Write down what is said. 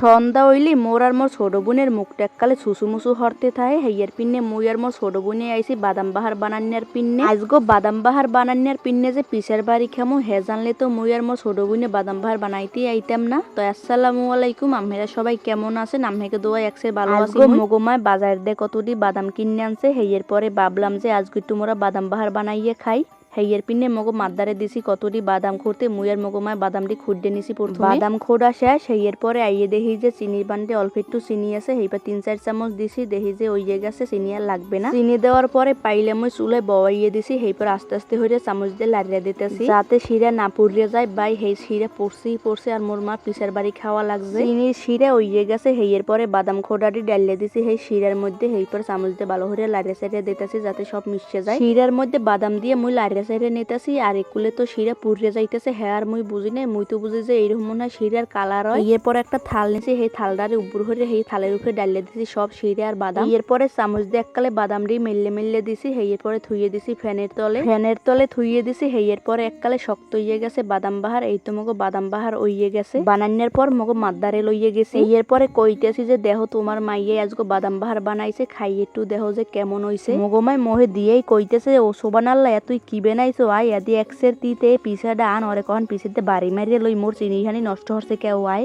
সন্ধ্যা হইলি মোর আর মোর ছোট বোনের মুখটা এককালে সুসুমুসু হরতে থাকে। হেইয়ের পিন্নে মুই আর মোর ছোট বোনে আইছি বাদাম বাহার বানান্যার পিন্নে। আজগো বাদাম বাহার বানান্যার পিন্নে যে পিসের বাড়ি খামু হে জানলে তো মুই আর মোর ছোট বোনে বাদাম বাহার বানাইতে আইতাম না। তো আসসালামু আলাইকুম আমেরা সবাই কেমন আছেন? আমেকে দোয়া একসে ভালো আছি মগমায় বাজার দে কতটি বাদাম কিনে আনছে হেইয়ের পরে ভাবলাম যে আজকে একটু মোরা বাদাম বাহার বানাইয়ে খাই। হেইয়ের পিনে মগো মাদ্দারে দিছি কতটি বাদাম খুঁড়তে মুইয়ের মগমায় বাদামটি খুঁড়তে নিছি প্রথমে। বাদাম খোড়া শেষ হেইয়ের পরে আইয়ে দেখি যে চিনির বান্ডে অল্প একটু চিনি আছে হেইবার তিন চার চামচ দিছি দেখি যে ওইয়ে গেছে চিনি আর লাগবে না। চিনি দেওয়ার পরে পাইলে মই চুলে বওয়াইয়ে দিছি হেইপর আস্তে আস্তে হইরে চামচ দিয়ে লাড়িয়ে দিতেছি। যাতে শিরা না পুড়িয়ে যায় বাই হেই শিরা পড়ছি পড়ছে আর মোর মা পিসের বাড়ি খাওয়া লাগছে। চিনির শিরা ওইয়ে গেছে হেইয়ের পরে বাদাম খোড়াটি ডালিয়ে দিছি হেই শিরার মধ্যে হেইপর চামচ দিয়ে ভালো করে লাড়িয়ে সাইড়ে দিতেছি যাতে সব মিশে যায়। শিরার মধ্যে বাদাম দিয়ে মুই লাড়িয়ে সাইড়ে নিতেছি, আর একুলে তো শিরা পুড়িয়ে যাইতেছে। হ্যাঁ আর মুই বুঝি নাই, মুই তো বুঝি যে এইরকম মনে হয় শিরার কালার হয়। এরপর একটা থাল নিছি, সেই থালটারে উপর হয়ে সেই থালের উপরে ডালিয়ে দিছি, সব শিরা আর বাদাম। এরপরে চামচ দিয়ে এককালে বাদাম দিয়ে মেললে মেললে দিছি হেইয়ের পরে থুইয়ে দিছি ফ্যানের তলে। ফ্যানের তলে থুইয়ে দিছি হেইয়ের পরে এককালে শক্ত হইয়ে গেছে বাদাম বাহার, এই তো মগো বাদাম বাহার ওইয়ে গেছে। বানান্যার পর মগো মাদ্দারে লইয়ে গেছে। এর পরে কইতেছি যে, দেহ তোমার মাইয়ে আজকে বাদাম বাহার বানাইছে, খাই একটু দেহ যে কেমন হইছে। মগমাই মোহে দিয়েই কইতেছে, ও সোবানাল্লা তুই কি বেনাইছো আই এদি এক্সের তিতে পিসাটা ডান ওরে কখন পিছেতে বাড়ি মারিয়ে লই মোর চিনিখানি নষ্ট হচ্ছে কেউ আয়